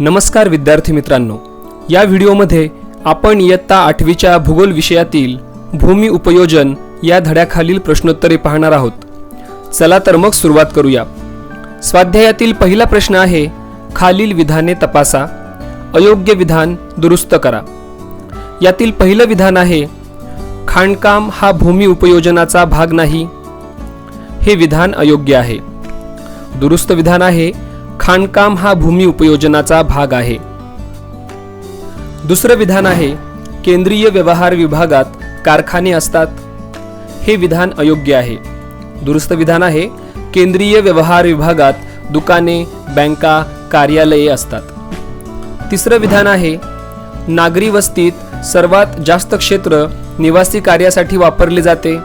नमस्कार विद्यार्थी मित्रांनो. या व्हिडिओमध्ये आपण इयत्ता आठवीच्या भूगोल विषयातील भूमी उपयोजन या धड्याखालील प्रश्नोत्तरे पाहणार आहोत. चला तर मग सुरुवात करूया. स्वाध्यायातील पहिला प्रश्न आहे खालील विधाने तपासा. अयोग्य विधान दुरुस्त करा. यातील पहिलं विधान आहे खाणकाम हा भूमी उपयोजनाचा भाग नाही. हे विधान अयोग्य आहे. दुरुस्त विधान आहे खाणकाम हा भूमी उपयोजनाचा भाग आहे. दुसरं विधान आहे केंद्रीय व्यवहार विभागात कारखाने असतात. हे विधान अयोग्य आहे. दुरुस्त विधान आहे केंद्रीय व्यवहार विभागात दुकाने बँका कार्यालये असतात. तिसरं विधान आहे नागरी वस्तीत सर्वात जास्त क्षेत्र निवासी कार्यासाठी वापरले जाते.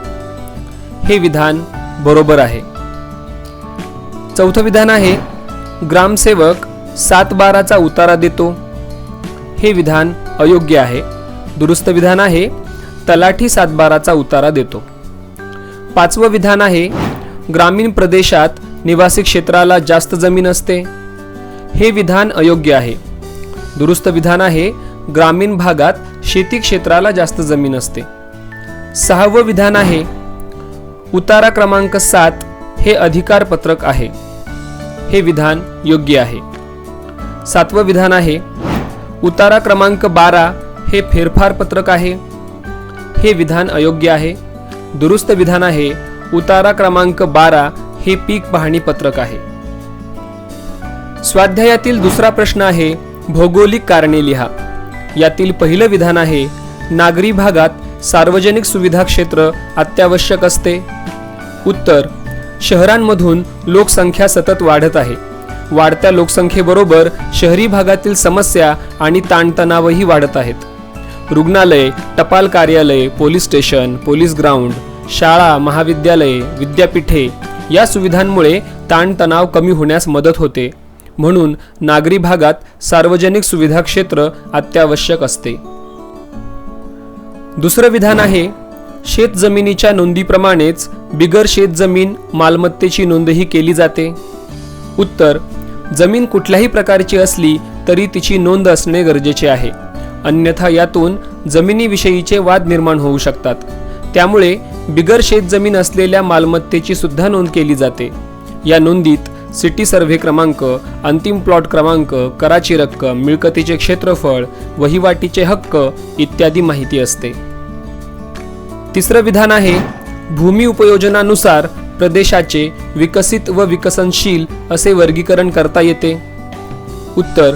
हे विधान बरोबर आहे. चौथं विधान आहे ग्रामसेवक सातबाराचा उतारा देतो. हे विधान अयोग्य आहे. दुरुस्त विधान आहे. तलाठी सातबाराचा उतारा देतो. पाचवं विधान आहे. ग्रामीण प्रदेशात निवासी क्षेत्राला जास्त जमीन असते. हे विधान अयोग्य आहे. दुरुस्त विधान आहे. ग्रामीण भागात शेती क्षेत्राला जास्त जमीन असते. सहावं विधान आहे. उतारा क्रमांक सात हे अधिकारपत्रक आहे. हे विधान योग्य आहे. सातवं विधान आहे उतारा क्रमांक बारा हे फेरफार पत्रक आहे. हे विधान अयोग्य आहे. दुरुस्त विधान आहे उतारा क्रमांक बारा हे पीक पाहणी पत्रक आहे. स्वाध्यायातील दुसरा प्रश्न आहे भौगोलिक कारणे लिहा. यातील पहिलं विधान आहे नागरी भागात सार्वजनिक सुविधा क्षेत्र अत्यावश्यक असते. उत्तर शहरांमधून लोकसंख्या सतत वाढत आहे. वाढत्या लोकसंख्येबरोबर शहरी भागातील समस्या आणि ताणतणावही वाढत आहेत. रुग्णालय टपाल कार्यालय पोलीस स्टेशन पोलीस ग्राउंड शाळा महाविद्यालये विद्यापीठे या सुविधांमुळे ताणतणाव कमी होण्यास मदत होते. म्हणून नागरी भागात सार्वजनिक सुविधा क्षेत्र अत्यावश्यक असते. दुसरं विधान आहे शेत जमिनीच्या नोंदीप्रमाणेच बिगर शेत जमीन मालमत्तेची नोंदही केली जाते. उत्तर जमीन कुठल्याही प्रकारची असली तरी तिची नोंद असणे गरजेचे आहे. अन्यथा यातून जमिनीविषयीचे वाद निर्माण होऊ शकतात. त्यामुळे बिगर शेत जमीन असलेल्या मालमत्तेची सुद्धा नोंद केली जाते. या नोंदीत सिटी सर्व्हे क्रमांक अंतिम प्लॉट क्रमांक कराची रक्कम मिळकतीचे क्षेत्रफळ वहिवाटीचे हक्क इत्यादी माहिती असते. तिसरं विधान आहे भूमी उपयोजनानुसार प्रदेशाचे विकसित व विकसनशील असे वर्गीकरण करता येते. उत्तर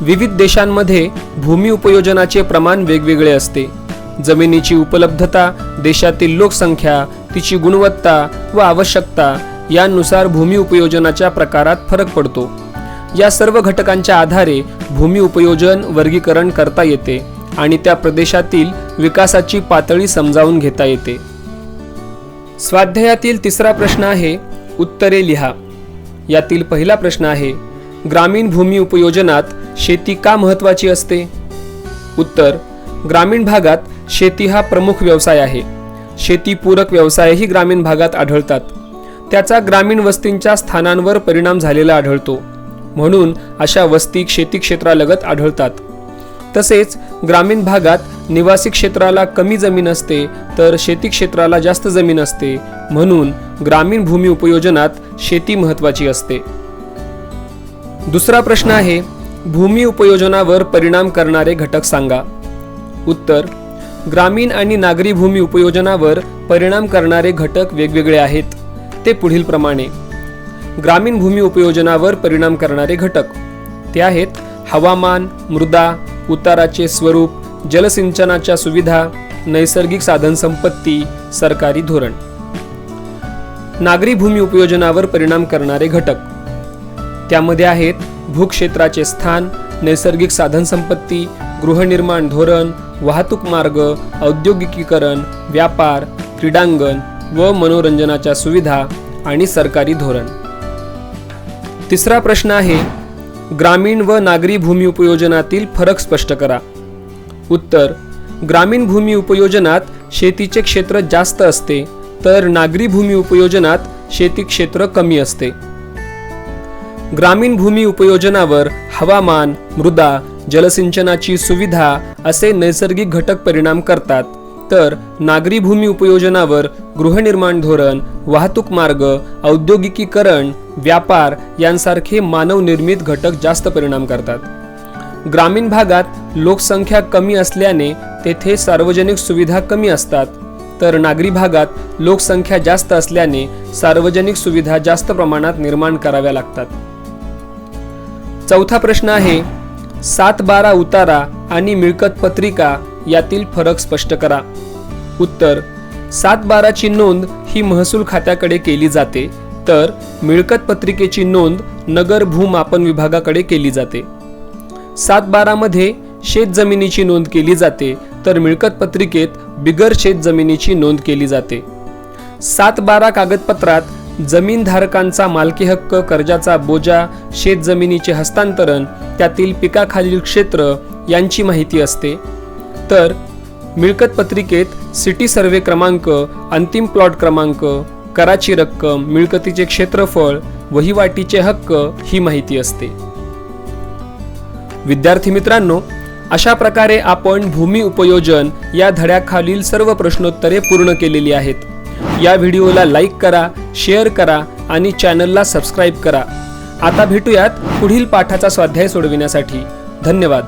विविध देशांमध्ये भूमी उपयोजनाचे प्रमाण वेगवेगळे असते. जमिनीची उपलब्धता देशातील लोकसंख्या तिची गुणवत्ता व आवश्यकता यानुसार भूमी उपयोजनाच्या प्रकारात फरक पडतो. या सर्व घटकांच्या आधारे भूमी उपयोजन वर्गीकरण करता येते. आणि त्या प्रदेशातील विकासाची पातळी समजावून घेता येते. स्वाध्यायातील तिसरा प्रश्न आहे उत्तरे लिहा. यातील पहिला प्रश्न आहे ग्रामीण भूमी उपयोजनात शेती का महत्त्वाची असते? उत्तर ग्रामीण भागात शेती हा प्रमुख व्यवसाय आहे. शेतीपूरक व्यवसायही ग्रामीण भागात आढळतात. त्याचा ग्रामीण वस्तींच्या स्थानांवर परिणाम झालेला आढळतो. म्हणून अशा वस्ती शेती क्षेत्रालगत आढळतात. तसेच ग्रामीण भागात निवासी क्षेत्राला कमी जमीन असते तर शेती क्षेत्राला जास्त जमीन असते. म्हणून ग्रामीण भूमी उपयोजनात शेती महत्त्वाची असते. दुसरा प्रश्न आहे भूमी उपयोजनावर परिणाम करणारे घटक सांगा. उत्तर ग्रामीण आणि नागरी भूमी उपयोजनावर परिणाम करणारे घटक वेगवेगळे आहेत. ते पुढील प्रमाणे. ग्रामीण भूमी उपयोजनावर परिणाम करणारे घटक. ते आहेत हवामान मृदा उताराचे स्वरूप जलसिंचनाच्या सुविधा नैसर्गिक साधनसंपत्ती सरकारी धोरण. नागरी भूमी उपयोजनावर परिणाम करणारे घटक. त्यामध्ये आहेत भूक्षेत्राचे स्थान नैसर्गिक साधनसंपत्ती गृहनिर्माण धोरण वाहतूक मार्ग औद्योगिकीकरण व्यापार क्रीडांगण व मनोरंजनाच्या सुविधा आणि सरकारी धोरण. तिसरा प्रश्न आहे ग्रामीण व नागरी भूमी उपयोजनातील फरक स्पष्ट करा. उत्तर ग्रामीण भूमी उपयोजनात शेतीचे क्षेत्र जास्त असते तर नागरी भूमी उपयोजनात शेती क्षेत्र कमी असते. ग्रामीण भूमी उपयोजनावर हवामान मृदा जलसिंचनाची सुविधा असे नैसर्गिक घटक परिणाम करतात. तर नागरी भूमी उपयोजनावर गृहनिर्माण धोरण वाहतूक मार्ग औद्योगिकीकरण व्यापार यांसारखे मानवनिर्मित घटक जास्त परिणाम करतात. ग्रामीण भागात लोकसंख्या कमी असल्याने तेथे सार्वजनिक सुविधा कमी असतात तर नागरी भागात लोकसंख्या जास्त असल्याने सार्वजनिक सुविधा जास्त प्रमाणात निर्माण कराव्या लागतात. चौथा प्रश्न आहे सात बारा उतारा आणि मिळकत पत्रिका यातील फरक स्पष्ट करा. उत्तर सात बाराची नोंद ही महसूल खात्याकडे केली जाते तर मिळकत पत्रिकेची नोंद नगर भूमापन विभागाकडे केली जाते. सात बारामध्ये शेत जमिनीची नोंद केली जाते तर मिळकत पत्रिकेत बिगर शेत जमिनीची नोंद केली जाते. सात बारा कागदपत्रात जमीनधारकांचा मालकी हक्क कर्जाचा बोजा शेत जमिनीचे हस्तांतरण त्यातील पिकाखालील क्षेत्र यांची माहिती असते. तर मिळकत पत्रिकेत सिटी सर्वे क्रमांक अंतिम प्लॉट क्रमांक कराची रक्कम मिळकतीचे क्षेत्रफळ वहिवाटीचे हक्क ही माहिती असते. विद्यार्थी मित्रांनो अशा प्रकारे आपण भूमी उपयोजन या धड्याखालील सर्व प्रश्नोत्तरे पूर्ण केलेली आहेत. या व्हिडिओला लाईक करा शेअर करा आणि चॅनलला सबस्क्राईब करा. आता भेटूयात पुढील पाठाचा स्वाध्याय सोडविण्यासाठी. धन्यवाद.